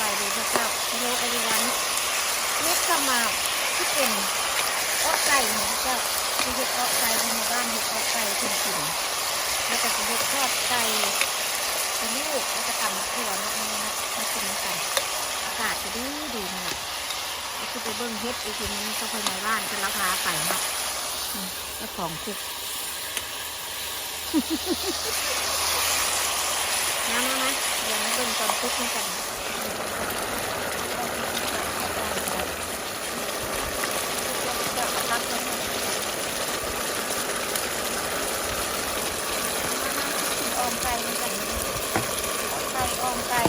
บายดีพระเจ้าฮัลโหลเอริวันเล็กขมาที่เป็นอ้อไก่ของพระเจ้าที่เห็ดอ้อไก่ในบ้านเห็ดอ้อไก่เป็นกินแล้วก็จะเห็ดทอดไก่เป็นลูกแล้วก็ตำถั่วนาะนี่นะมากินกันอากาศจะดีดีนี่และก็คือไปเบิ้งเฮ็ดอีกทีนึงก็ไปในบ้านเป็นราคาไปเนะอืมเจ้าของคุกน้ำมาไหมเดี๋ยวมาเบิ่งตอนคุกกันออมไก่ด้วยกันออมไก่ ออมไก่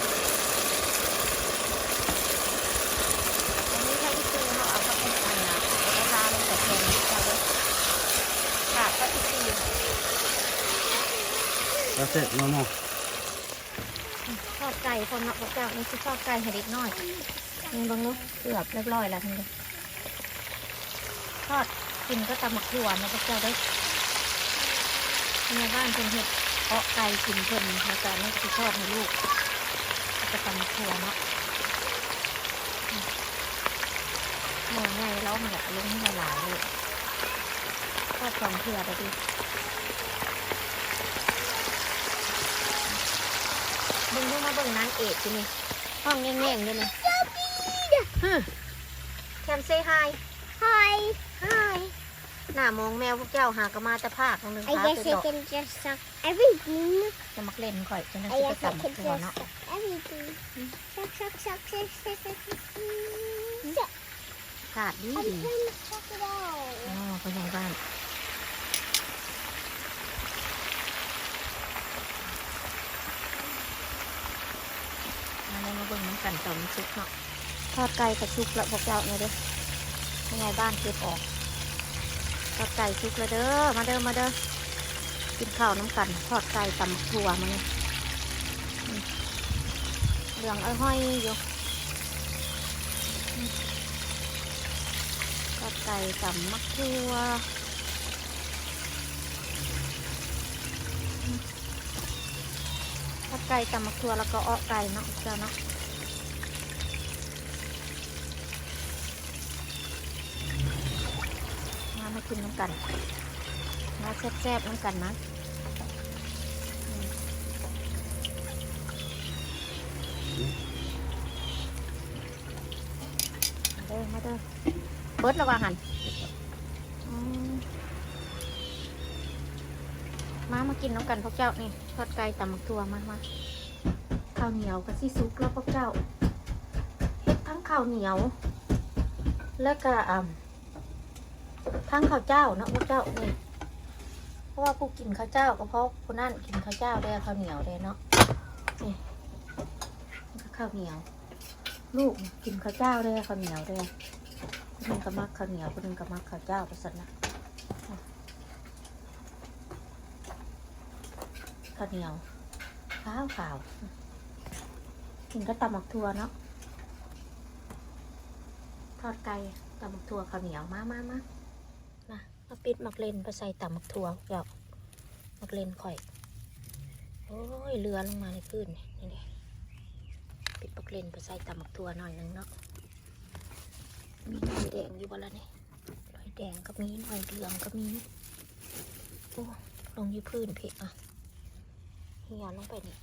อันนี้ถ้าที่ซื้อเขาเอาเข้าเป็นอันนะราคามันแต่แพงจังเลยค่ะก็ที่ซื้อแล้วเสร็จแล้วเนาะทอดไก่คนเนาะพวกเจ้านี่คือทอดไก่ให้เด็กน้อยนี่บังเนุเกือบเรียบร้อยแล้วทั้งนี้ทอดกินก็ตำหมักถั่วนะพวกเจ้าเด้อในบ้านเป็นเห็ดเพาะไก่กินเพิ่นแล้วก็นี่คือทอดให้ลูก แล้วก็ตำหมักถั่วเนาะอืมหมูง่ายแล้วมันแบบลุ้งหลายๆเลยทอดสองเถื่อไปดิเบิ่งดูมาเบิ่งนางเอกอยู่นี่ห้องแง่งๆเลยนี่ฮึแคมเซ่ไฮ Hi. ไฮ หน้ามองแมวพวกเจ้าหากระมาแตะภาคของหนึ่ง I พา guess ไป I ดอก can just suck everything. จะมักเล่นข่อยจนนั้น I จะไป guess I ตำ can ตัว just เนาะ suck everything. Suck, suck, suck, suck, suck, suck, suck. Suck. กาดดี I'm ดี trying to suck it อ๋อ out. คนในบ้าน มาเลยมาเบิ่งน้ำกันตอนมันซุกเนาะทอดไก่กับซุกแล้วพวกเจ้าเนี่ยเด้อยังไงบ้านเก็บออกท อดไก่ซุกแล้วเด้อ มาเด้อ มาเด้อ กินข้าวน้ำกันทอดไก่ตำถั่วมาเนี่ยเหลืองอ้อยห้อยอยู่ทอดไก่ตำมักถั่วทอดไก่ตำมักถั่วแล้วก็อ้อไก่เนาะเจ้าเนาะ มามากินน้ำกันมาแซ่บๆน้ำกันนะมาเด้อมาเด้อเบิดระวังหันมามากินน้ำกันพวกเจ้านี่ทอดไก่ตำมักตัวมามาข้าวเหนียวกับซีซุกแล้วพวกเจ้าเฮ็ดทั้งข้าวเหนียว แล้วก็อ่ำ ทั้งข้าวเจ้าเนาะพวกเจ้านี่เพราะว่าผู้กินข้าวเจ้าก็เพราะผู้นั่นกินข้าวเจ้าได้ข้าวเหนียวได้เนาะนี่ข้าวเหนียว ลูกกินข้าวเจ้าได้ข้าวเหนียวได้คนนึงก็มักข้าวเหนียวคนนึงก็มักข้าวเจ้าประสนนะข้าวเหนียวข้าวขาวกินก็ตำหมักทัวเนาะทอดไก่ตำหมักทัวข้าวเหนียวมามามา นะมาปิดมักเลนไปใส่ตำมักถั่วเดี๋ยวมักเลนข่อย โอ้ยเรือลงมาในพื้นนี่นี่ปิดมักเลนไปใส่ตำมักถั่วหน่อยหนึงเนาะมีหน่อยแดงอยู่บ่ละนี่หน่อยแดงก็มีหน่อยเหลืองก็มีโอ้ลงยู่พื้นพี่อะเหี่ยลงไปนี่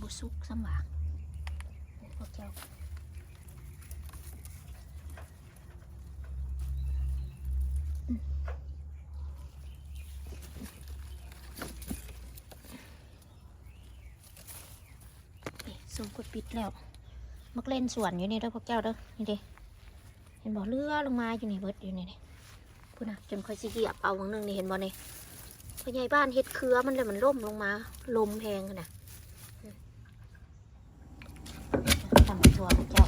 บุสุกสมางพวกเจ้า นี่ สูงกดปิดแล้วมักเล่นสวนอยู่นี่เด้อพวกเจ้าเด้อนี่เด้เห็นบ่เรือลงมาอยู่นี่เบิดอยู่นี่นี่พูดนะจนค่อยสิเหยียบเอาวังหนึงนี่เห็นบ่นี่พ่อใหญ่บ้านเฮ็ดเครือมันเลยมันล่มลงมา ลมแพงกันนะทำตัวพวกเจ้า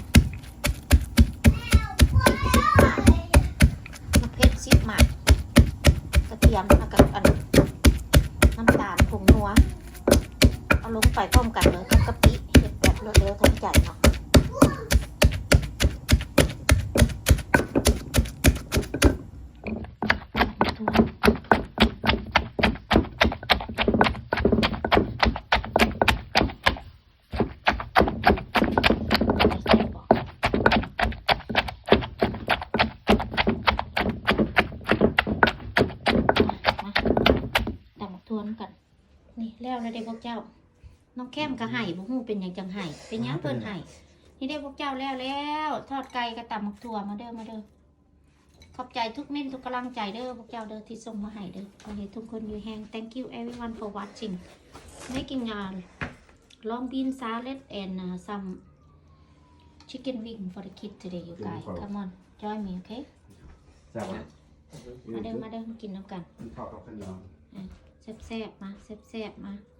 มากเพชรสิบหมากกระเทียมแล้วกับอันน้ำตาลผงนัวเอาลงไปพร้อมกันเลยกับกะปิเห็ด รวดเร็วทันใจเนาะทวนกัน นี่แล้วนะเด็กพวกเจ้า น้องแค้มก็ให้บ่ฮู้เป็นหยังจังให้เป็นหยังเพิ่นให้นี่ได้พวกเจ้าแล้วแล้ว ทอดไก่กับตำหมักถั่วมาเด้อมาเด้อขอบใจทุกเม่นทุกกำลังใจเด้อพวกเจ้าเด้อที่ส่งมาให้เด้อขอให้ทุกคนอยู่แฮง thank you everyone for watching making a long bean salad and uh, some chicken wing for the kid today you guys come on join me okay แซ่บไหมมาเด้อมาเด้อมากินน้ำกันกินข้าวกับข้าวเหนียวแซ่บๆมาแซ่บๆมาอะ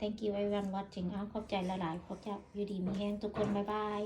thank you everyone watching อ้าขอบใจหลายๆพบกเจ้าอยู่ดีมีแห้งทุกคน บ๊ายบาย